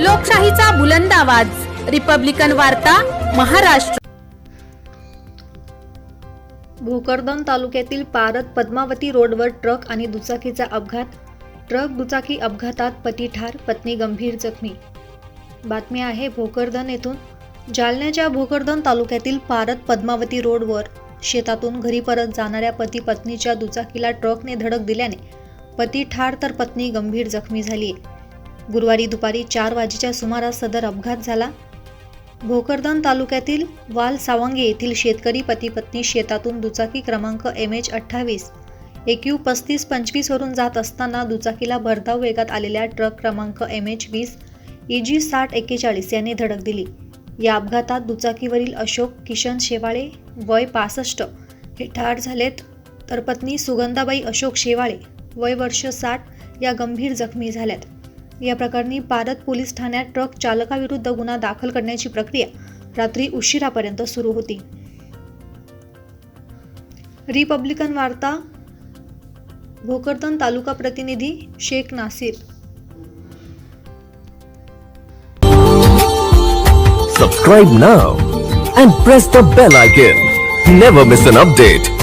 लोकशाहीचा बुलंद आवाज. रिपब्लिकन वार्ता महाराष्ट्र. भोकरदन तालुक्यातील पारत पद्मावती रोडवर ट्रक आणि दुचाकीचा अपघात. ट्रक दुचाकी अपघातात पती ठार पत्नी गंभीर जखमी. बातमी आहे भोकरदन येथून. जालन्याच्या भोकरदन तालुक्यातील पारत पद्मावती रोडवर. शेतातून घरी परत जाणाऱ्या पती पत्नीच्या दुचाकीला ट्रकने धडक दिल्याने पती ठार तर पत्नी गंभीर जखमी झाली आहे गुरुवारी दुपारी चार वाजेच्या सुमारास सदर अपघात झाला. भोकरदन तालुक्यातील वाल सावंगे येथील शेतकरी पती पत्नी शेतातून दुचाकी क्रमांक एम एच अठ्ठावीस एक्यू पस्तीस पंचवीसवरून जात असताना दुचाकीला भरधाव वेगात आलेल्या ट्रक क्रमांक एम एच वीस ई जी साठ एक्केचाळीस याने धडक दिली. या अपघातात दुचाकीवरील अशोक किशन शेवाळे वय पासष्ट हे ठार झालेत तर पत्नी सुगंधाबाई अशोक शेवाळे वय वर्ष साठ या गंभीर जखमी झाल्यात. या प्रकरणी पारत पोलीस ठाण्यात ट्रक चालकाविरुद्ध गुन्हा दाखल करण्याची प्रक्रिया रात्री उशिरापर्यंत सुरू होती रिपब्लिकन वार्ता भोकरदन तालुका प्रतिनिधी Shaikh Nasir Subscribe now and press the bell icon. Never miss an update.